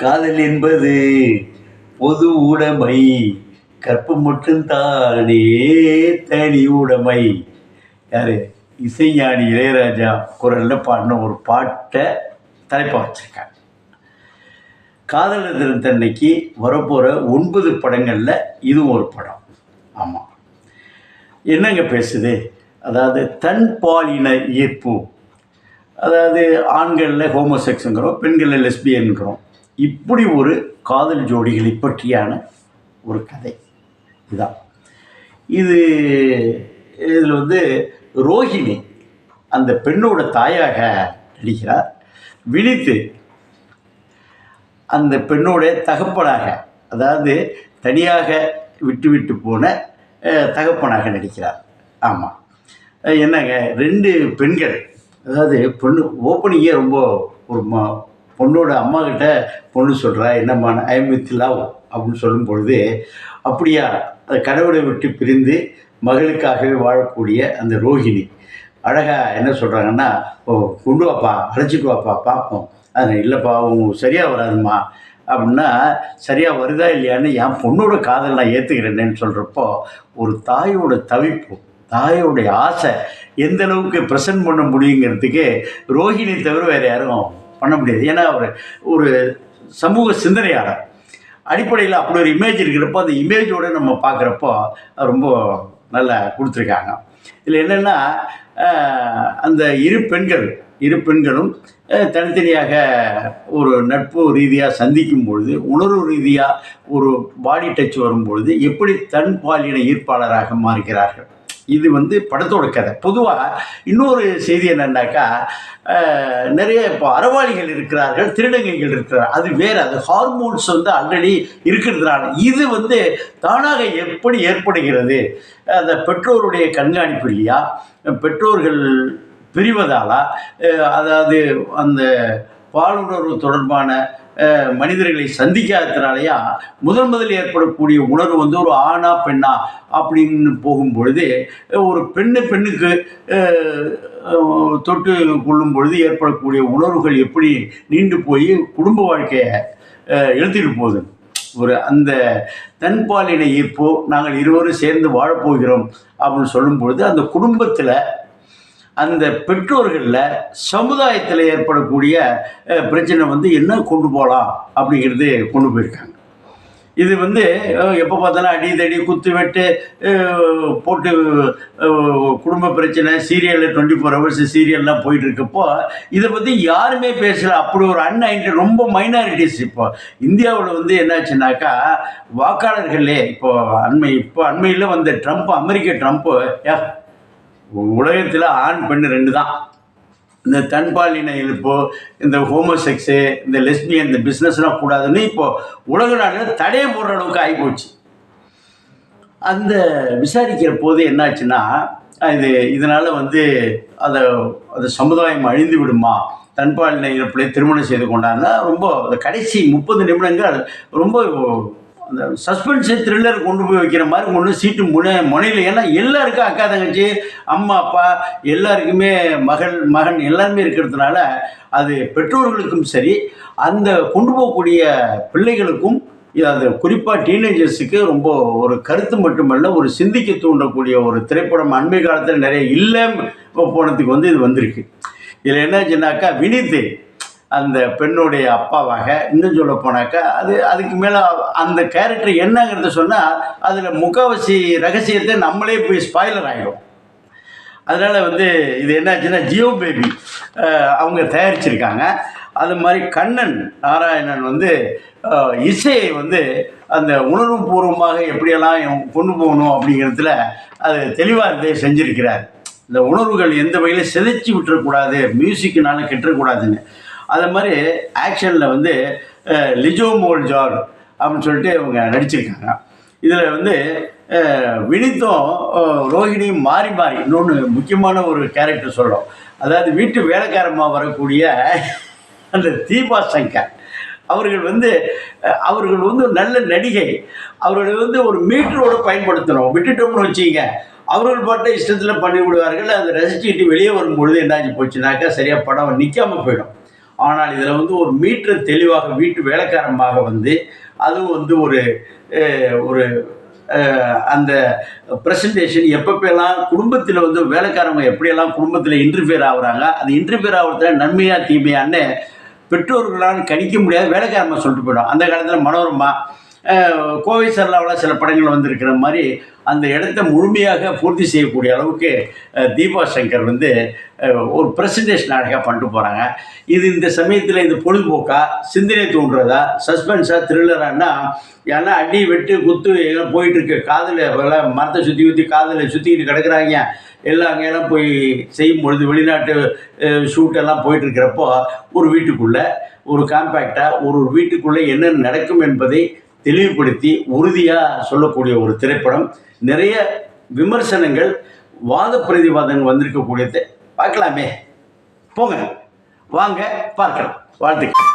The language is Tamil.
காதல் என்பது பொது உடைமை. கற்பு மட்டும்தானே தனி உடைமை. யார்? இசைஞானி இளையராஜா குரலில் பாடின ஒரு பாட்டை தலைப்பாக வச்சுருக்காங்க. காதலர் தினத்தன்னைக்கு வரப்போகிற ஒன்பது படங்களில் இதுவும் ஒரு படம். ஆமாம் என்னங்க பேசுது? அதாவது தன் பாலின ஈர்ப்பு அதாவது ஆண்களில் ஹோமோசெக்ஸுங்கிறோம் பெண்களில் லெஸ்பியன்கிறோம் இப்படி ஒரு காதல் ஜோடிகளை பற்றியான ஒரு கதை. இதுதான் இது இதில் வந்து ரோஹிணி அந்த பெண்ணோட தாயாக நடிக்கிறார். விழித்து அந்த பெண்ணோடைய தகப்பனாக அதாவது தனியாக விட்டுவிட்டு போன தகப்பனாக நடிக்கிறார். ஆமாம் என்னங்க ரெண்டு பெண்கள் அதாவது பொண்ணு ஓப்பனிங்கே ரொம்ப ஒரு ம பொண்ணோட அம்மா கிட்ட பொண்ணு சொல்கிறா என்னம்மா ஐ எம் வித் லவ் அப்படின்னு சொல்லும் பொழுது அப்படியா கடவுளை விட்டு பிரிந்து மகளுக்காகவே வாழக்கூடிய அந்த ரோஹிணி அழகாக என்ன சொல்கிறாங்கன்னா ஓ கொண்டு வாப்பா அழைச்சிட்டு வாப்பா பார்ப்போம் அது இல்லைப்பா உங்க சரியாக வராதும்மா. அப்படின்னா சரியாக வருதா இல்லையான்னு என் பொண்ணோட காதல் நான் ஏற்றுக்கிறேன்னு சொல்கிறப்போ ஒரு தாயோட தவிப்பு தாயோடைய ஆசை எந்த அளவுக்கு ப்ரெசன்ட் பண்ண முடியுங்கிறதுக்கு ரோஹிணி தவிர வேறு யாரும் பண்ண முடியாது. ஏன்னா அவர் ஒரு சமூக சிந்தனையாளர். அடிப்படையில் அப்படி ஒரு இமேஜ் இருக்கிறப்போ அந்த இமேஜோடு நம்ம பார்க்குறப்போ ரொம்ப நல்லா கொடுத்துருக்காங்க. இதில் என்னென்னா அந்த இரு பெண்கள் இரு பெண்களும் தனித்தனியாக ஒரு நட்பு ரீதியாக சந்திக்கும் பொழுது உணர்வு ரீதியாக ஒரு பாடி டச் வரும்பொழுது எப்படி தன் பாலின ஈர்ப்பாளராக மாறுகிறார்கள்? இது வந்து படத்தோட கதை. பொதுவாக இன்னொரு செய்தி என்னன்னாக்கா நிறைய இப்போ அறவாளிகள் இருக்கிறார்கள் திருநங்கைகள் இருக்கிறார்கள். அது வேறு அது ஹார்மோன்ஸ் வந்து ஆல்ரெடி இருக்கிறதுனால இது வந்து தானாக எப்படி ஏற்படுகிறது? அந்த பெற்றோருடைய கண்காணிப்பு இல்லையா? பெற்றோர்கள் பிரிவதாலா? அதாவது அந்த பாலுணர்வு தொடர்பான மனிதர்களை சந்திக்காததுனாலயா முதன் முதல் ஏற்படக்கூடிய உணர்வு வந்து ஒரு ஆணா பெண்ணா அப்படின்னு போகும்பொழுது ஒரு பெண்ணு பெண்ணுக்கு தொட்டு கொள்ளும் பொழுது ஏற்படக்கூடிய உணர்வுகள் எப்படி நீண்டு போய் குடும்ப வாழ்க்கையை எழுத்திட்டு போகுது. ஒரு அந்த தன்பாலின ஈர்ப்போ நாங்கள் இருவரும் சேர்ந்து வாழப்போகிறோம் அப்படின்னு சொல்லும் பொழுது அந்த குடும்பத்தில் அந்த பெற்றோர்களில் சமுதாயத்தில் ஏற்படக்கூடிய பிரச்சனை வந்து என்ன கொண்டு போகலாம் அப்படிங்கிறது கொண்டு போயிருக்காங்க. இது வந்து எப்போ பார்த்தாலும் அடி தடி குத்து வெட்டு போட்டு குடும்ப பிரச்சனை சீரியலில் டுவெண்ட்டி ஃபோர் ஹவர்ஸ் சீரியல்லாம் போயிட்டு இருக்கப்போ இதை பற்றி யாருமே பேசல. அப்படி ஒரு அன்ஐன்டி ரொம்ப மைனாரிட்டிஸ் இப்போ. இந்தியாவில் வந்து என்னாச்சுனாக்கா வாக்காளர்களே இப்போ அண்மை இப்போ அண்மையில் வந்த ட்ரம்ப் அமெரிக்க ட்ரம்ப்பு யா உலகத்தில் ஆண் பெண் ரெண்டு தான் இந்த தன்பாலின இப்போ இந்த ஹோமோசெக்ஸு இந்த லெஸ்பியன் இந்த பிஸ்னஸ்லாம் கூடாதுன்னு இப்போது உலக நாடுகள் தடையை போடுற அளவுக்கு ஆகிப்போச்சு. அந்த விசாரிக்கிற போது என்னாச்சுன்னா இது இதனால் வந்து அதை அந்த சமுதாயம் அழிந்து விடுமா? தன்பாலின இறப்பிலே திருமணம் செய்து கொண்டாருன்னா ரொம்ப அந்த கடைசி முப்பது நிமிடங்கள் ரொம்ப அந்த சஸ்பென்ஸு த்ரில்லர் கொண்டு போய் வைக்கிற மாதிரி கொண்டு சீட்டு முனை முனையில். ஏன்னா எல்லாருக்கும் அக்கா தங்கச்சி? அம்மா அப்பா எல்லாருக்குமே மகள் மகன் எல்லாருமே இருக்கிறதுனால அது பெற்றோர்களுக்கும் சரி அந்த கொண்டு போகக்கூடிய பிள்ளைகளுக்கும் இது அது குறிப்பாக டீனேஜர்ஸுக்கு ரொம்ப ஒரு கருத்து மட்டுமல்ல ஒரு சிந்திக்க தூண்டக்கூடிய ஒரு திரைப்படம் அண்மை காலத்தில் நிறைய இல்லை போனதுக்கு வந்து இது வந்திருக்கு. இதில் என்னாச்சுன்னாக்கா வினித்து அந்த பெண்ணுடைய அப்பாவாக இன்னும் சொல்ல போனாக்கா அது அதுக்கு மேலே அந்த கேரக்டர் என்னங்கிறத சொன்னால் அதில் முகவசி ரகசியத்தை நம்மளே போய் ஸ்பாய்லர் ஆகிடும் அதனால் வந்து இது என்னாச்சுன்னா ஜியோ பேபி அவங்க தயாரிச்சிருக்காங்க. அது மாதிரி கண்ணன் நாராயணன் வந்து இசையை வந்து அந்த உணர்வுபூர்வமாக எப்படியெல்லாம் கொண்டு போகணும் அப்படிங்கிறதுல அது தெளிவாக இருந்தே செஞ்சிருக்கிறார். இந்த உணர்வுகள் எந்த வகையில் சிதைச்சி விட்டுறக்கூடாது மியூசிக்குனால கெட்டுறக்கூடாதுன்னு. அது மாதிரி ஆக்ஷனில் வந்து லிஜோ மோல் ஜார் அப்படின்னு சொல்லிட்டு இவங்க நடிச்சிருக்காங்க. இதில் வந்து வினித்தும் ரோஹிணியும் மாறி மாறி இன்னொன்று முக்கியமான ஒரு கேரக்டர் சொல்லும் அதாவது வீட்டு வேலைக்காரமாக வரக்கூடிய அந்த தீபா சங்கர். அவர்கள் வந்து அவர்கள் வந்து நல்ல நடிகை. அவர்களை வந்து ஒரு மீட்டரோடு பயன்படுத்தணும். விட்டுட்டோம்னு வச்சுங்க அவர்கள் பாட்ட இஷ்டத்தில் பண்ணி விடுவார்கள் அதை ரசிச்சுக்கிட்டு வெளியே வரும்பொழுது என்னாச்சு போச்சுனாக்கா சரியாக படம் நிற்காம போயிடும். ஆனால் இதில் வந்து ஒரு மீட்டர் தெளிவாக வீட்டு வேலைக்காரமாக வந்து அதுவும் வந்து ஒரு ஒரு அந்த ப்ரெசன்டேஷன் எப்பப்பெல்லாம் குடும்பத்தில் வந்து வேலைக்காரங்க எப்படியெல்லாம் குடும்பத்தில் இன்டர்ஃபியர் ஆகுறாங்க அது இன்டர்ஃபியர் ஆகிறதுல நன்மையாக தீமையான்னு பெற்றோர்களால் கணிக்க முடியாத வேலைக்காரமாக சொல்லிட்டு போயிடும் அந்த காலத்தில் மனோரமா கோவை சரளாவில் சில படங்கள் வந்திருக்கிற மாதிரி அந்த இடத்த முழுமையாக பூர்த்தி செய்யக்கூடிய அளவுக்கு தீபா சங்கர் வந்து ஒரு ப்ரெசன்டேஷன் அழகாக பண்ணிட்டு போகிறாங்க இது இந்த சமயத்தில் இது பொழுதுபோக்கா சிந்தனை தூண்டுறதா சஸ்பென்ஸாக த்ரில்லரானா ஏன்னா அடி வெட்டு குத்து எல்லாம் போயிட்டுருக்கு. காதில் எல்லாம் மரத்தை சுற்றி சுற்றி காதில் சுற்றிக்கிட்டு கிடக்குறாங்க. எல்லாம் அங்கெல்லாம் போய் செய்யும் பொழுது வெளிநாட்டு ஷூட்டெல்லாம் போயிட்டுருக்கிறப்போ ஒரு வீட்டுக்குள்ளே ஒரு காம்பேக்டாக ஒரு ஒரு வீட்டுக்குள்ளே என்ன நடக்கும் என்பதை தெளிவுபடுத்தி உறுதியாக சொல்லக்கூடிய ஒரு திரைப்படம். நிறைய விமர்சனங்கள் வாத பிரதிவாதங்கள் வந்திருக்கக்கூடியதை பார்க்கலாமே. போங்க. வாங்க பார்க்கலாம். வாழ்த்துக்கள்.